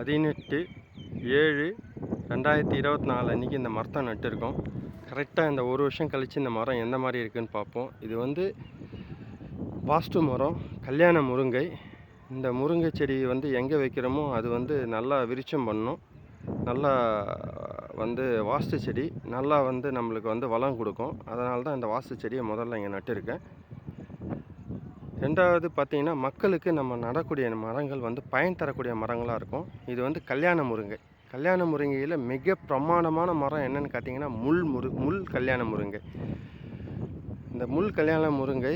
பதினெட்டு ஏழு ரெண்டாயிரத்தி இருபத்தி நாலு அன்றைக்கி இந்த மரத்தை நட்டுருக்கோம். கரெக்டாக இந்த ஒரு வருஷம் கழித்து இந்த மரம் எந்த மாதிரி இருக்குன்னு பார்ப்போம். இது வந்து வாஸ்து மரம் கல்யாண முருங்கை. இந்த முருங்கை செடி வந்து எங்கே வைக்கிறோமோ அது வந்து நல்லா விரிச்சம் பண்ணும். நல்லா வந்து வாஸ்து செடி நல்லா வந்து நம்மளுக்கு வந்து வளம் கொடுக்கும். அதனால தான் இந்த வாஸ்து செடியை முதல்ல இங்கே நட்டிருக்கேன். ரெண்டாவது பார்த்திங்கன்னா மக்களுக்கு நம்ம நடக்கூடிய மரங்கள் வந்து பயன் தரக்கூடிய மரங்களாக இருக்கும். இது வந்து கல்யாண முருங்கை. கல்யாண முருங்கையில் மிக பிரமாண்டமான மரம் என்னன்னு பார்த்தீங்கன்னா முள் முரு முள் கல்யாண முருங்கை. இந்த முள் கல்யாண முருங்கை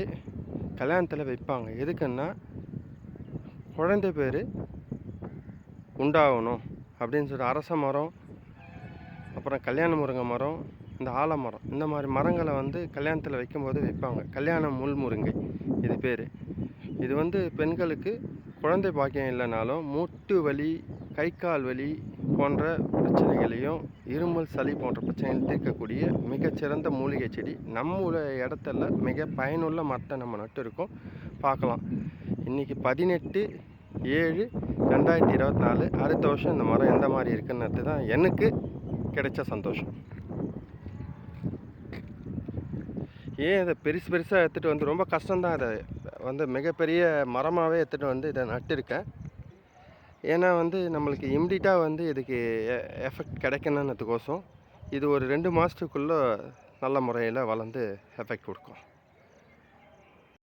கல்யாணத்தில் வைப்பாங்க. எதுக்குன்னா குழந்தை பேர் உண்டாகணும் அப்படின்னு சொல்லிட்டு அரச மரம் அப்புறம் கல்யாண முருங்கை மரம் இந்த ஆலமரம் இந்த மாதிரி மரங்களை வந்து கல்யாணத்தில் வைக்கும்போது வைப்பாங்க. கல்யாண முள் முருங்கை இது பேர். இது வந்து பெண்களுக்கு குழந்தை பாக்கியம் இல்லைனாலும் மூட்டு வலி கை கால் வலி போன்ற பிரச்சனைகளையும் இருமல் சளி போன்ற பிரச்சனைகள் தீர்க்கக்கூடிய மிகச்சிறந்த மூலிகை செடி. நம்ம இடத்துல மிக பயனுள்ள மரத்தை நம்ம நட்டு இருக்கோம். பார்க்கலாம். இன்றைக்கி பதினெட்டு ஏழு ரெண்டாயிரத்தி இருபத்தி நாலு. அடுத்த வருஷம் இந்த மரம் எந்த மாதிரி இருக்குன்னு தான் எனக்கு கிடைச்ச சந்தோஷம். ஏன் இதை பெருசு பெருசாக எடுத்துகிட்டு வந்து ரொம்ப கஷ்டம்தான் அதை வந்து மிகப்பெரிய மரமாகவே எடுத்துகிட்டு வந்து இதை நட்டிருக்கேன். ஏன்னா வந்து நம்மளுக்கு இம்மிடியட்டாக வந்து இதுக்கு எஃபெக்ட் கிடைக்கணுன்றதுக்கோசம் இது ஒரு ரெண்டு மாதத்துக்குள்ளே நல்ல முறையில் வளர்ந்து எஃபெக்ட் கொடுக்கும்.